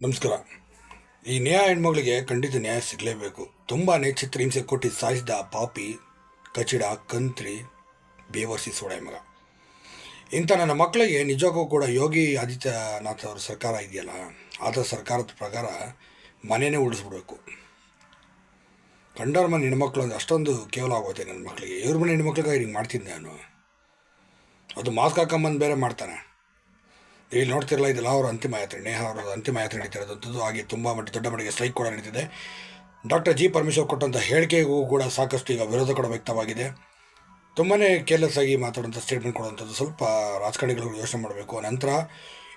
ನಮಸ್ಕಾರ. ಈ ನ್ಯಾಯ ಹೆಣ್ಮಗಳಿಗೆ ಖಂಡಿತ ನ್ಯಾಯ ಸಿಗಲೇಬೇಕು. ತುಂಬಾ ಚಿತ್ರಹಿಂಸೆ ಕೊಟ್ಟು ಸಾಯಿಸಿದ ಪಾಪಿ, ಕಚಿಡ ಕಂತ್ರಿ, ಬೇವರ್ಸಿ ಸೋಡೆ ಮಗ ಇಂಥ ನನ್ನ ಮಕ್ಕಳಿಗೆ ನಿಜಕ್ಕೂ ಕೂಡ ಯೋಗಿ ಆದಿತ್ಯನಾಥ್ ಅವ್ರ ಸರ್ಕಾರ ಇದೆಯಲ್ಲ ಆತ ಸರ್ಕಾರದ ಪ್ರಕಾರ ಮನೆಯೇ ಉಳಿಸ್ಬಿಡ್ಬೇಕು. ಕಂಡವ್ರ ಮನೆ ಹೆಣ್ಮಕ್ಳು ಅಂದರೆ ಅಷ್ಟೊಂದು ಕೇವಲ ಆಗುತ್ತೆ ನನ್ನ ಮಕ್ಕಳಿಗೆ ಇವ್ರ ಮನೆ ಹೆಣ್ಮಕ್ಳಿಗೆ ಹಿಂಗೆ ಮಾಡ್ತಿದ್ದೆ ನಾನು. ಅದು ಮಾಸ್ಕ್ ಹಾಕೊಂಬಂದು ಬೇರೆ ಮಾಡ್ತಾನೆ. ಇಲ್ಲಿ ನೋಡ್ತಿರಲ್ಲ ಇದೆಲ್ಲ ಅವರ ಅಂತಿಮ ಯಾತ್ರೆ ನೇಹ ಅವರ ಅಂತಿಮ ಯಾತ್ರೆ ನಡೀತಿರೋದಂಥದ್ದು ಹಾಗೆ ತುಂಬ ಮಟ್ಟ ದೊಡ್ಡ ಮಟ್ಟಿಗೆ ಸ್ಟ್ರೈಕ್ ಕೂಡ ನಡೀತಿದೆ. ಡಾಕ್ಟರ್ ಜಿ ಪರಮೇಶ್ವರ್ ಕೊಟ್ಟಂಥ ಹೇಳಿಕೆಗೂ ಕೂಡ ಸಾಕಷ್ಟು ಈಗ ವಿರೋಧ ಕೂಡ ವ್ಯಕ್ತವಾಗಿದೆ. ತುಂಬಾ ಕೇರ್ಲೆಸ್ ಆಗಿ ಮಾತಾಡೋಂಥ ಸ್ಟೇಟ್ಮೆಂಟ್ ಕೊಡುವಂಥದ್ದು ಸ್ವಲ್ಪ ರಾಜಕಾರಣಿಗಳು ಯೋಚನೆ ಮಾಡಬೇಕು. ನಂತರ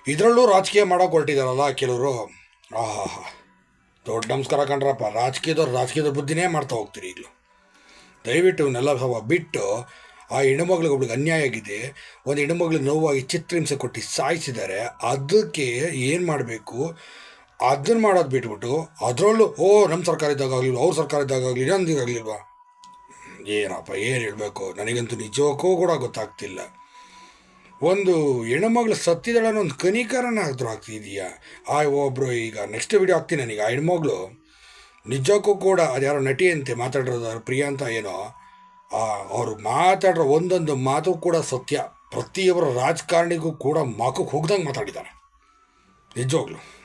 ಇದರಲ್ಲೂ ರಾಜಕೀಯ ಮಾಡೋಕೆ ಹೊರಟಿದಾರಲ್ಲ ಕೆಲವರು. ಆಹಾ ದೊಡ್ಡ ನಮಸ್ಕಾರ ಕಂಡ್ರಪ್ಪ ರಾಜಕೀಯದವ್ರು ರಾಜಕೀಯದ ಬುದ್ಧಿನೇ ಮಾಡ್ತಾ ಹೋಗ್ತೀರಿ ಈಗಲೂ. ದಯವಿಟ್ಟು ಇವನ್ನೆಲ್ಲ ಸ್ವಲ್ಪ ಬಿಟ್ಟು ಆ ಹೆಣ್ಣುಮಗಳಿಗೆ ಒಬ್ಳಿಗೆ ಅನ್ಯಾಯ ಆಗಿದೆ, ಒಂದು ಹೆಣ್ಣುಮಗಳಿಗೆ ನೋವಾಗಿ ಚಿತ್ರಹಿಂಸೆ ಕೊಟ್ಟು ಸಾಯಿಸಿದ್ದಾರೆ, ಅದಕ್ಕೆ ಏನು ಮಾಡಬೇಕು? ಅದನ್ನು ಮಾಡೋದು ಬಿಟ್ಬಿಟ್ಟು ಅದರಲ್ಲೂ, ಓ ನಮ್ಮ ಸರ್ಕಾರ ಇದ್ದಾಗ ಆಗಲಿಲ್ವ, ಅವ್ರ ಸರ್ಕಾರ ಇದ್ದಾಗ ಆಗಲಿ ಏನಪ್ಪ, ಏನು ಹೇಳಬೇಕು? ನನಗಂತೂ ನಿಜಕ್ಕೂ ಕೂಡ ಗೊತ್ತಾಗ್ತಿಲ್ಲ. ಒಂದು ಹೆಣ್ಮಗಳು ಸತ್ತಿದಳ ಒಂದು ಕನಿಕರನ ಆದರೂ ಆಗ್ತಿದೆಯಾ? ಆ ಒಬ್ಬರು ಈಗ ನೆಕ್ಸ್ಟ್ ವಿಡಿಯೋ ಹಾಕ್ತೀನಿ ನನಗೆ. ಆ ಹೆಣ್ಮಗಳು ನಿಜಕ್ಕೂ ಕೂಡ ಅದ್ಯಾರೋ ನಟಿ ಅಂತೆ ಮಾತಾಡಿರೋದು ಪ್ರಿಯಾ ಅಂತ ಏನೋ ಅವರು ಮಾತಾಡಿರೋ ಒಂದೊಂದು ಮಾತು ಕೂಡ ಸತ್ಯ. ಪ್ರತಿಯೊಬ್ಬರ ರಾಜಕಾರಣಿಗೂ ಕೂಡ ಮಾಕಕ್ಕೆ ಹೋಗ್ದಂಗೆ ಮಾತಾಡಿದ್ದಾರೆ ನಿಜವಾಗ್ಲು.